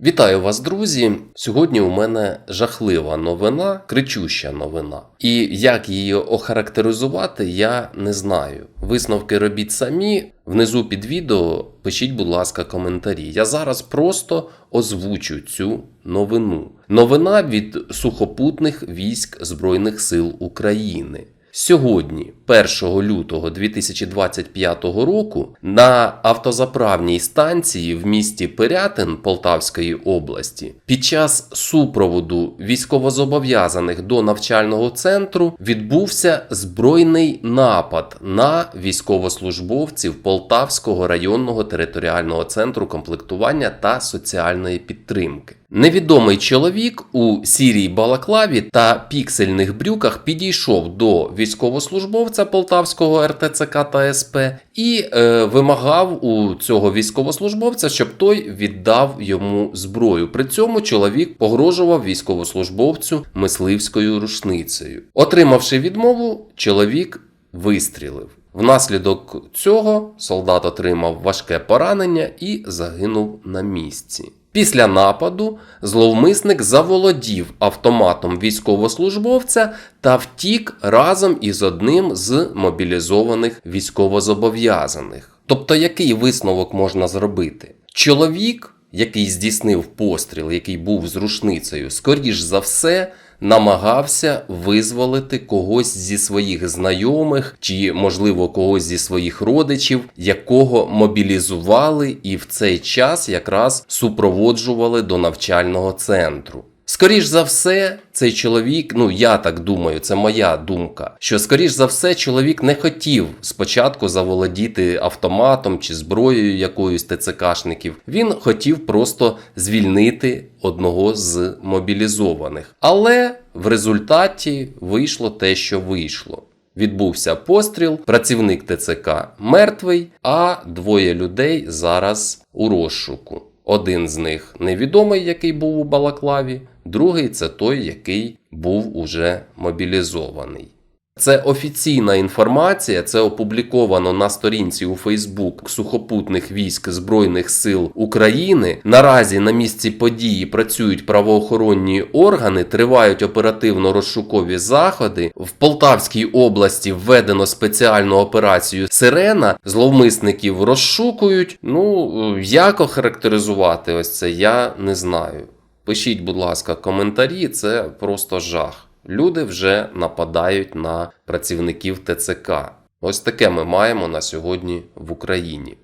Вітаю вас, друзі! Сьогодні у мене жахлива новина, кричуща новина. І як її охарактеризувати, я не знаю. Висновки робіть самі. Внизу під відео пишіть, будь ласка, коментарі. Я зараз просто озвучу цю новину. Новина від сухопутних військ Збройних сил України. Сьогодні, 1 лютого 2025 року, на автозаправній станції в місті Пирятин Полтавської області під час супроводу військовозобов'язаних до навчального центру відбувся збройний напад на військовослужбовців Полтавського районного територіального центру комплектування та соціальної підтримки. Невідомий чоловік у сірій балаклаві та піксельних брюках підійшов до військовослужбовця Полтавського РТЦК та СП і е, вимагав у цього військовослужбовця, щоб той віддав йому зброю. При цьому чоловік погрожував військовослужбовцю мисливською рушницею. Отримавши відмову, чоловік вистрілив. Внаслідок цього солдат отримав важке поранення і загинув на місці. Після нападу зловмисник заволодів автоматом військовослужбовця та втік разом із одним з мобілізованих військовозобов'язаних. Тобто, який висновок можна зробити? Чоловік, який здійснив постріл, який був з рушницею, скоріш за все. Намагався визволити когось зі своїх знайомих чи, можливо, когось зі своїх родичів, якого мобілізували і в цей час якраз супроводжували до навчального центру. Скоріш за все, цей чоловік, ну я так думаю, це моя думка. Що скоріш за все, чоловік не хотів спочатку заволодіти автоматом чи зброєю якоюсь ТЦКшників. Він хотів просто звільнити одного з мобілізованих. Але в результаті вийшло те, що вийшло. Відбувся постріл, працівник ТЦК мертвий, а двоє людей зараз у розшуку. Один з них невідомий, який був у Балаклаві, другий це той, який був уже мобілізований. Це офіційна інформація, це опубліковано на сторінці у Фейсбук сухопутних військ Збройних сил України. Наразі на місці події працюють правоохоронні органи, тривають оперативно-розшукові заходи. В Полтавській області введено спеціальну операцію Сирена. Зловмисників розшукують. Ну як охарактеризувати ось це, я не знаю. Пишіть, будь ласка, коментарі, це просто жах. Люди вже нападають на працівників ТЦК. Ось таке ми маємо на сьогодні в Україні.